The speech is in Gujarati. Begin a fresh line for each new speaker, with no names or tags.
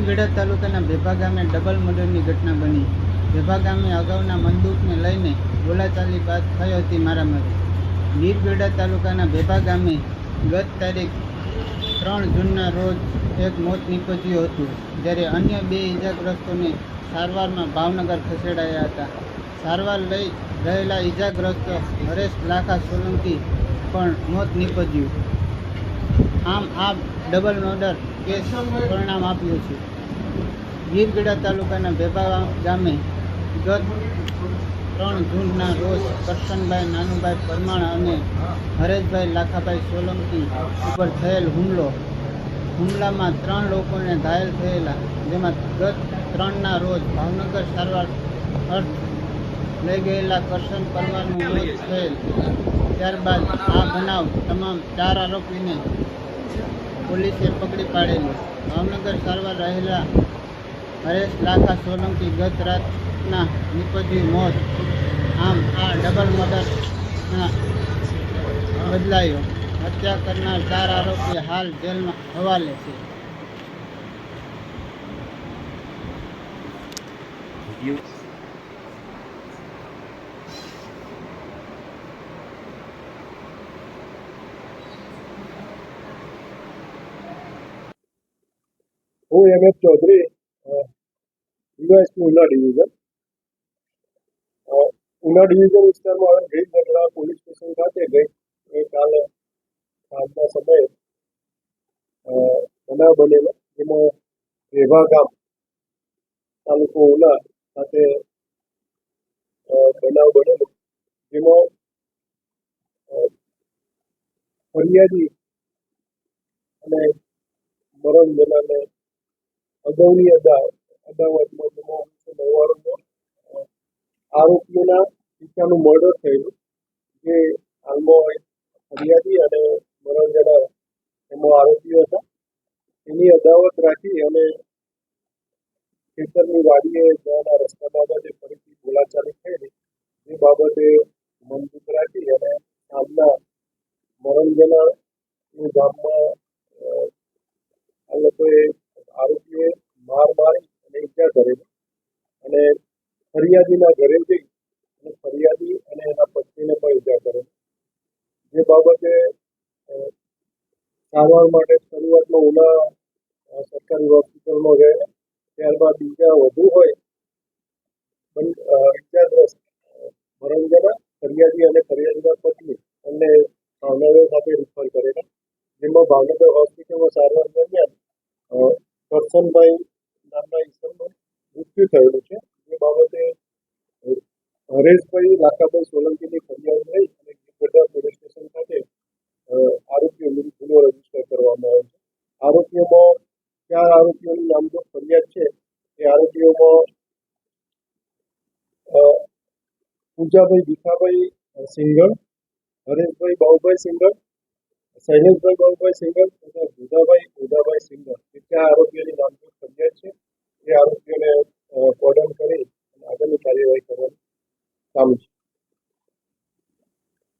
ગીરગઢડા તાલુકાના ભેભા ગામે ડબલ મર્ડરની ઘટના બની. ભેભા ગામે અગાઉના મંદુકને લઈને બોલાચાલી બાદ થઈ હતી મારામારી. ગીરગઢડા તાલુકાના ભેભા ગામે ગત તારીખ ત્રણ જૂનના રોજ એક મોત નીપજ્યું હતું, જ્યારે અન્ય બે ઇજાગ્રસ્તોને સારવારમાં ભાવનગર ખસેડાયા હતા. સારવાર લઈ રહેલા ઇજાગ્રસ્ત હરેશ લાખા સોલંકી પણ મોત નીપજ્યું. આમ આ ડબલ મર્ડર કેસ પરિણામ આપ્યું છે. ગીરગઢા તાલુકાના ભેભાવા ગામે ગત ત્રણ જૂનના રોજ કરશનભાઈ, નાનુભાઈ પરમાણ અને હરેશભાઈ લાખાભાઈ સોલંકી ઉપર થયેલ હુમલો. હુમલામાં ત્રણ લોકોને ઘાયલ થયેલા, જેમાં ગત ત્રણના રોજ ભાવનગર સારવાર અર્થ લઈ ગયેલા કરશન પરમારનું મોત થયેલ. ત્યારબાદ આ બનાવ તમામ ચાર આરોપીને પોલીસે પકડી પાડેલો. ભાવનગર સારવાર રહેલા હરેશ લાખા સોલંકી ગત રાતના નીપજ્યું મોત. આમ આ ડબલ મર્ડરના બદલાયો. હત્યા કરનાર ચાર આરોપી હાલ જેલમાં હવાલે છે.
હું એમ એફ ચૌધરી યુએસ ઉના ડિવિઝન ઉના ડિવિઝન વિસ્તારમાં આવેલ ગઈ ગઢડા પોલીસ સ્ટેશન ખાતે ગઈ. કાલે સાંજના સમયે બનાવ બનેલો. જેમાં રેવા ગામ તાલુકો ઉના ખાતે બનાવ બનેલો. જેમાં ફરિયાદી અને મરણ જનારને અગાઉની અદા અદાવતમાં ઓગણીસો નવ્વાણુંમાં આરોપીઓના પિતાનું મર્ડર થયેલું, જે હાલમાં ફરિયાદી અને મરણ એમાં આરોપીઓ હતા. એની અદાવત રાખી અને ખેતરની વાડીએ જવાના રસ્તા બાબતે ફરીથી બોલાચાલી થયેલી. એ બાબતે મંજૂર રાખી અને સાંજના મરણ ગામમાં કરેલી અને ફરિયાદીના ઘરે જઈ અને ફરિયાદી અને એના પત્નીને પણ ઈજા કરેલી જે બાબતે સારવાર માટે શરૂઆતમાં ઉના સરકારી હોસ્પિટલમાં ગયા. ત્યારબાદ બીજા વધુ હોય ઈજાગ્રસ્ત અ, ફરિયાદી અને ફરિયાદીના પત્ની એમને ભાવનગર સાથે રિફર કરેલા જેમાં ભાવનગર હોસ્પિટલમાં સારવાર દરમિયાન કરસનભાઈ નામના ઈસમનું મૃત્યુ થયેલું છે. એ બાબતે હરેશભાઈ લાખાભાઈ સોલંકીની ફરિયાદ લઈ અને ગીરગઢડા પોલીસ સ્ટેશન ખાતે આરોપીઓ ગુનો રજિસ્ટર કરવામાં આવ્યો છે. આરોપીઓમાં ચાર આરોપીઓની નામજોગ ફરિયાદ છે. એ આરોપીઓમાં પૂજાભાઈ Bhikhabhai single Hareshbhai Baubhai single Shaileshbhai Baubhai single તથા ભુદાભાઈ ભુદાભાઈ સિંગલ એ ચાર આરોપીઓની નામજોગ ફરિયાદ છે. એ આરોપીઓને